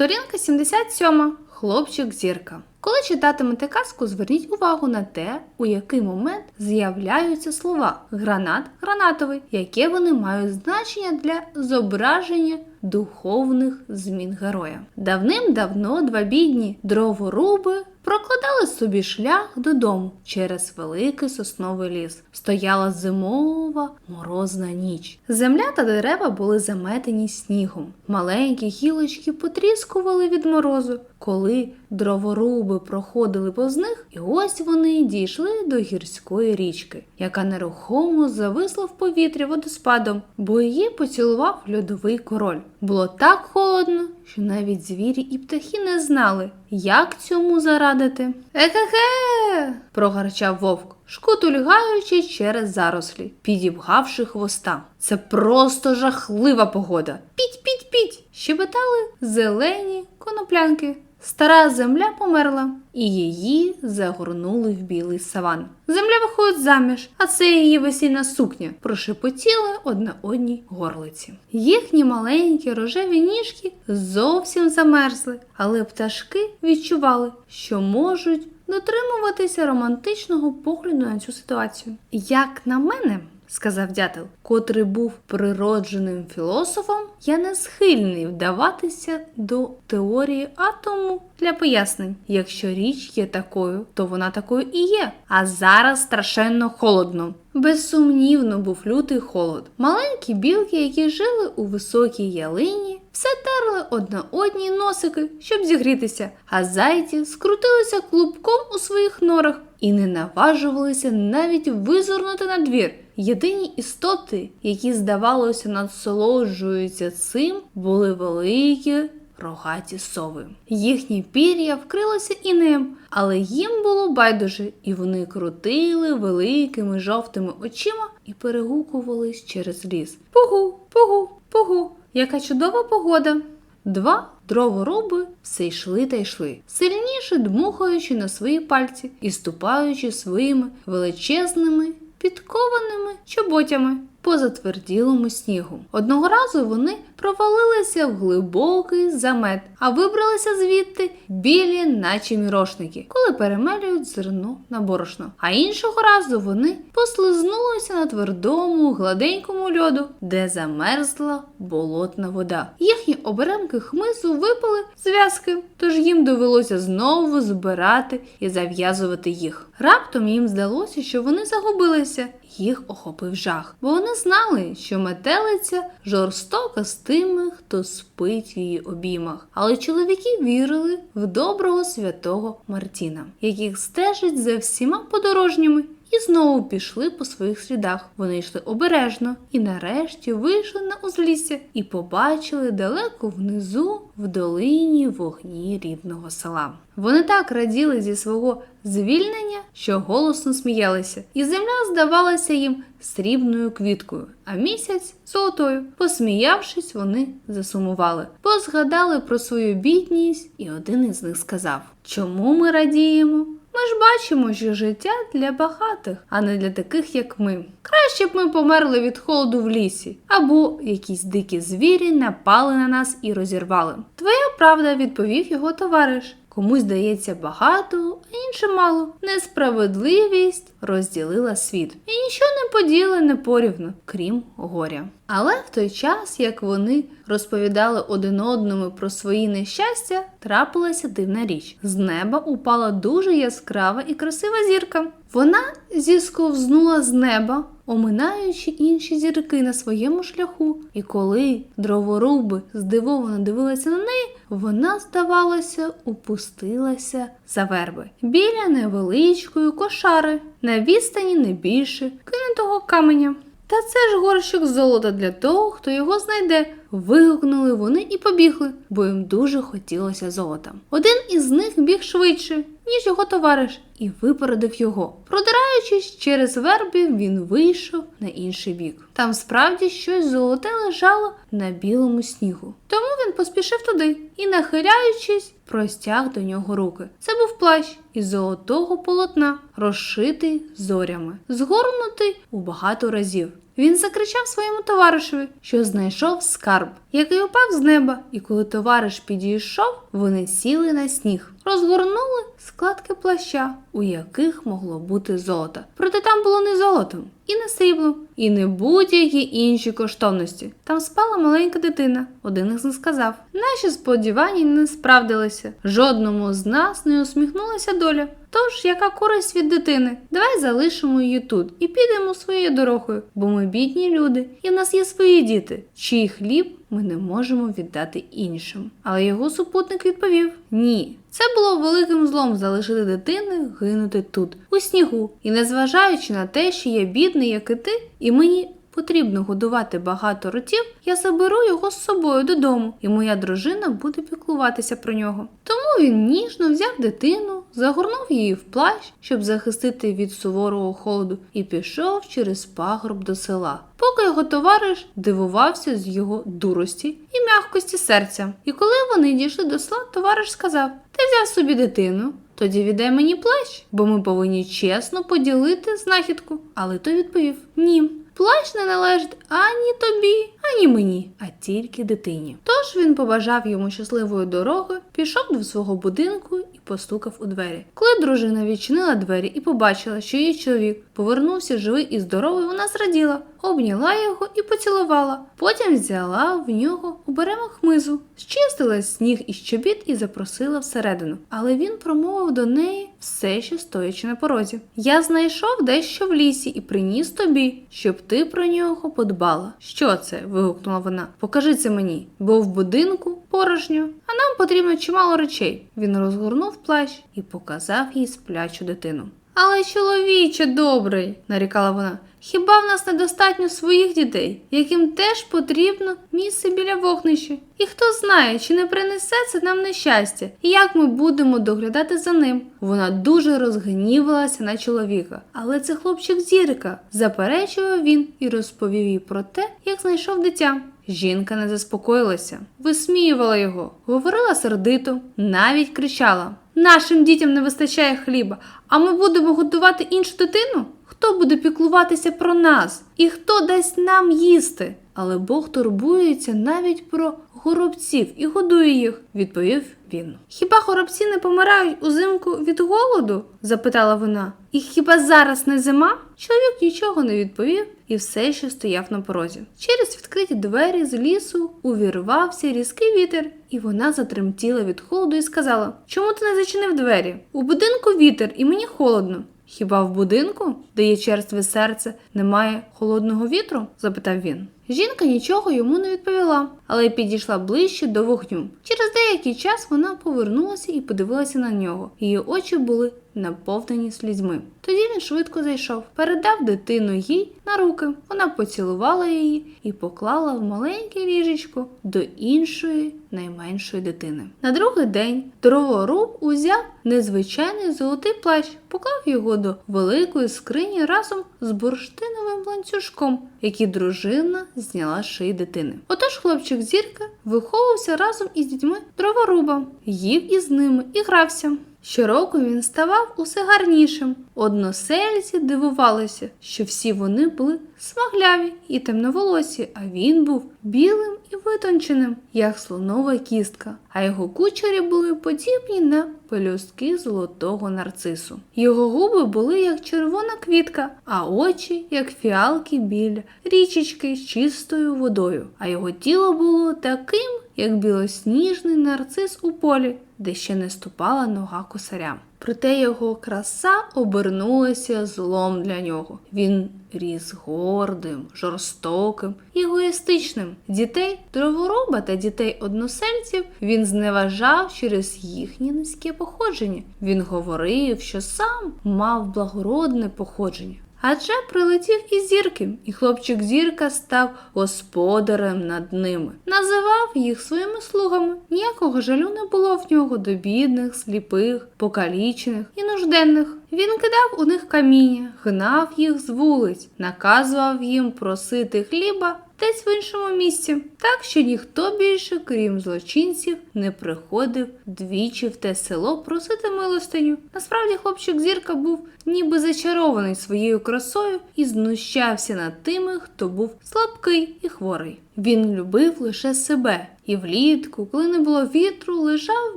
Сторінка 77. Хлопчик зірка. Коли читатимете казку, зверніть увагу на те, у який момент з'являються слова гранат, гранатовий, яке вони мають значення для зображення духовних змін героя. Давним-давно два бідні дроворуби прокладали собі шлях додому через великий сосновий ліс. Стояла зимова морозна ніч. Земля та дерева були заметені снігом. Маленькі гілочки потріскували від морозу. Коли дроворуби проходили повз них, і ось вони дійшли до гірської річки, яка нерухомо зависла в повітрі водоспадом, бо її поцілував льодовий король. Було так холодно, що навіть звірі і птахи не знали, як цьому зарадити. Екеге, прогарчав вовк, шкутульгаючи через зарослі, підібгавши хвоста. Це просто жахлива погода. Піть, піть, піть! щебетали зелені коноплянки. Стара земля померла, і її загорнули в білий саван. Земля виходить заміж, а це її весільна сукня, прошепотіли одна одній горлиці. Їхні маленькі рожеві ніжки зовсім замерзли, але пташки відчували, що можуть дотримуватися романтичного погляду на цю ситуацію. Як на мене, сказав дятел, котрий був природженим філософом, я не схильний вдаватися до теорії атому для пояснень. Якщо річ є такою, то вона такою і є. А зараз страшенно холодно. Безсумнівно був лютий холод. Маленькі білки, які жили у високій ялині, все терли одна одній носики, щоб зігрітися, а зайці скрутилися клубком у своїх норах і не наважувалися навіть визирнути на двір. Єдині істоти, які, здавалося, насолоджуються цим, були великі рогаті сови. Їхні пір'я вкрилося інеєм, але їм було байдуже, і вони крутили великими жовтими очима і перегукувались через ліс. Пугу, пугу, пугу, яка чудова погода! Два дроворуби все йшли та йшли, сильніше дмухаючи на свої пальці і ступаючи своїми величезними підкованими чоботями по затверділому снігу. Одного разу вони провалилися в глибокий замет, а вибралися звідти білі, наче мірошники, коли перемелюють зерно на борошно. А іншого разу вони послизнулися на твердому, гладенькому льоду, де замерзла болотна вода. Їхні оберемки хмизу випали з в'язки, тож їм довелося знову збирати і зав'язувати їх. Раптом їм здалося, що вони загубилися. Їх охопив жах, бо вони знали, що метелиця жорстока з тими, хто спить в її обіймах. Але чоловіки вірили в доброго святого Мартіна, яких стежить за всіма подорожніми. І знову пішли по своїх слідах. Вони йшли обережно і нарешті вийшли на узлісся і побачили далеко внизу в долині вогні рідного села. Вони так раділи зі свого звільнення, що голосно сміялися, і земля здавалася їм срібною квіткою, а місяць золотою. Посміявшись, вони засумували, бо згадали про свою бідність, і один із них сказав: Чому ми радіємо? Ми ж бачимо, що життя для багатих, а не для таких, як ми. Краще б ми померли від холоду в лісі, або якісь дикі звірі напали на нас і розірвали. Твоя правда, відповів його товариш. Комусь здається багато, а іншим мало. Несправедливість розділила світ, і нічого не поділене порівну, крім горя. Але в той час, як вони розповідали один одному про свої нещастя, трапилася дивна річ. З неба упала дуже яскрава і красива зірка. Вона зісковзнула з неба, оминаючи інші зірки на своєму шляху. І коли дроворуби здивовано дивилися на неї, вона, здавалося, упустилася за верби біля невеличкої кошари, на відстані не більше кинутого каменя. Та це ж горщик золота для того, хто його знайде. Вигукнули вони і побігли, бо їм дуже хотілося золота. Один із них біг швидше, ніж його товариш, і випередив його. Продираючись через вербі, він вийшов на інший бік. Там справді щось золоте лежало на білому снігу. Тому він поспішив туди і, нахиляючись, простяг до нього руки. Це був плащ із золотого полотна, розшитий зорями, згорнутий у багато разів. Він закричав своєму товаришеві, що знайшов скарб, який упав з неба, і коли товариш підійшов, вони сіли на сніг, розгорнули складки плаща, у яких могло бути золото. Проте там було не золотом, і не сріблом, і не будь-які інші коштовності. Там спала маленька дитина. Один із них сказав: наші сподівання не справдилися. Жодному з нас не усміхнулася доля. Тож, яка користь від дитини? Давай залишимо її тут і підемо своєю дорогою, бо ми бідні люди, і в нас є свої діти, чий хліб ми не можемо віддати іншим. Але його супутник відповів: ні. Це було великим злом залишити дитини гинути тут, у снігу, і незважаючи на те, що я бідний, як і ти, і мені потрібно годувати багато ротів, я заберу його з собою додому, і моя дружина буде піклуватися про нього. Тому він ніжно взяв дитину, загорнув її в плащ, щоб захистити від суворого холоду, і пішов через пагорб до села. Поки його товариш дивувався з його дурості і м'якості серця. І коли вони дійшли до села, товариш сказав: Ти взяв собі дитину. Тоді віддай мені плащ, бо ми повинні чесно поділити знахідку. Але той відповів: Ні, плащ не належить ані тобі, ані мені, а тільки дитині. Тож він побажав йому щасливої дороги, пішов до свого будинку і постукав у двері. Коли дружина відчинила двері і побачила, що її чоловік повернувся живий і здоровий, вона зраділа, обняла його і поцілувала. Потім взяла в нього оберемок хмизу, зчистила сніг із чобіт і запросила всередину. Але він промовив до неї все ще стоячи на порозі. Я знайшов дещо в лісі і приніс тобі, щоб ти про нього подбала. Що це? Вигукнула вона. Покажи це мені, бо в будинку порожньо, а нам потрібно чимало речей. Він розгорнув плащ і показав їй сплячу дитину. Але чоловіче добрий, нарікала вона. Хіба в нас недостатньо своїх дітей, яким теж потрібно місце біля вогнища? І хто знає, чи не принесе це нам нещастя, і як ми будемо доглядати за ним? Вона дуже розгнівалася на чоловіка. Але це хлопчик зірка, заперечував він і розповів їй про те, як знайшов дитя. Жінка не заспокоїлася, висміювала його, говорила сердито, навіть кричала: Нашим дітям не вистачає хліба, а ми будемо годувати іншу дитину? Хто буде піклуватися про нас? І хто дасть нам їсти? Але Бог турбується навіть про горобців і годує їх, відповів він. Хіба горобці не помирають узимку від голоду? запитала вона. І хіба зараз не зима? Чоловік нічого не відповів і все ще стояв на порозі. Через відкриті двері з лісу увірвався різкий вітер, і вона затремтіла від холоду і сказала: Чому ти не зачинив двері? У будинку вітер, і мені холодно. Хіба в будинку, де є черстве серце, немає холодного вітру? запитав він. Жінка нічого йому не відповіла, але підійшла ближче до вогню. Через деякий час вона повернулася і подивилася на нього. Її очі були наповнені слізьми. Тоді він швидко зайшов, передав дитину їй на руки. Вона поцілувала її і поклала в маленьке ліжечко до іншої найменшої дитини. На другий день дроворуб узяв незвичайний золотий плащ, поклав його до великої скрині разом з бурштиновим ланцюжком, який дружина зняла з шиї дитини. Отож хлопчик зірка виховувався разом із дітьми дроворуба, їв із ними і грався. Щороку він ставав усе гарнішим. Односельці дивувалися, що всі вони були смагляві і темноволосі, а він був білим і витонченим, як слонова кістка, а його кучері були подібні на пелюстки золотого нарцису. Його губи були як червона квітка, а очі як фіалки біля річечки з чистою водою, а його тіло було таким, як білосніжний нарцис у полі, де ще не ступала нога косаря. Проте його краса обернулася злом для нього. Він ріс гордим, жорстоким егоїстичним. Дітей дроворуба та дітей односельців він зневажав через їхнє низьке походження. Він говорив, що сам мав благородне походження. Адже прилетів із зірки, і хлопчик зірка став господарем над ними, називав їх своїми слугами. Ніякого жалю не було в нього до бідних, сліпих, покалічених і нужденних. Він кидав у них каміння, гнав їх з вулиць, наказував їм просити хліба десь в іншому місці, так що ніхто більше, крім злочинців, не приходив двічі в те село просити милостиню. Насправді хлопчик зірка був ніби зачарований своєю красою і знущався над тими, хто був слабкий і хворий. Він любив лише себе і влітку, коли не було вітру, лежав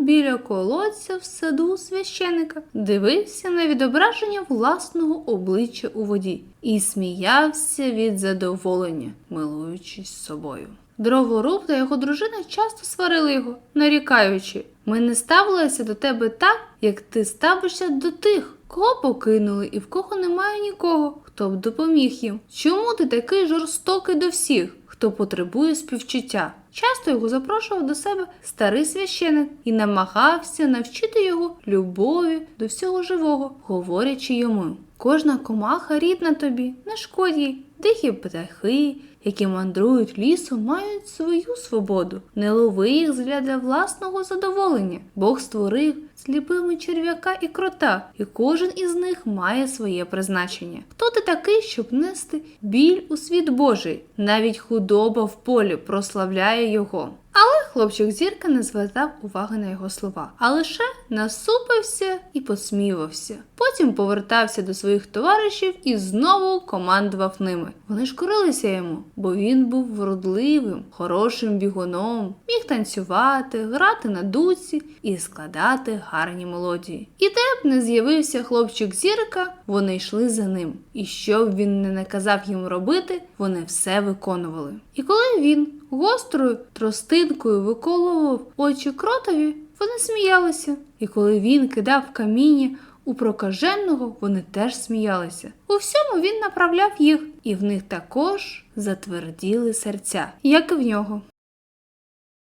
біля колодця в саду священика, дивився на відображення власного обличчя у воді і сміявся від задоволення, милуючись собою. Дроворуб та його дружина часто сварили його, нарікаючи: ми не ставилися до тебе так, як ти ставишся до тих, кого покинули і в кого немає нікого, хто б допоміг їм. Чому ти такий жорстокий до всіх? хто потребує співчуття. Часто його запрошував до себе старий священик і намагався навчити його любові до всього живого, говорячи йому: кожна комаха рідна тобі, не шкодь їй, дикі птахи, які мандрують лісом, мають свою свободу. Не лови їх для власного задоволення. Бог створив сліпими черв'яка і крота, і кожен із них має своє призначення. Хто ти такий, щоб нести біль у світ Божий? Навіть худоба в полі прославляє його. Але хлопчик зірка не звертав уваги на його слова, а лише насупився і посміювався. Потім повертався до своїх товаришів і знову командував ними. Вони ж корилися йому, бо він був вродливим, хорошим бігуном, міг танцювати, грати на дуці і складати гарні мелодії. І де б не з'явився хлопчик зірка, вони йшли за ним. І що б він не наказав їм робити, вони все виконували. І коли він гострою тростинкою виколував очі кротові, вони сміялися. І коли він кидав каміння у прокаженого, вони теж сміялися. У всьому він направляв їх, і в них також затверділи серця, як і в нього.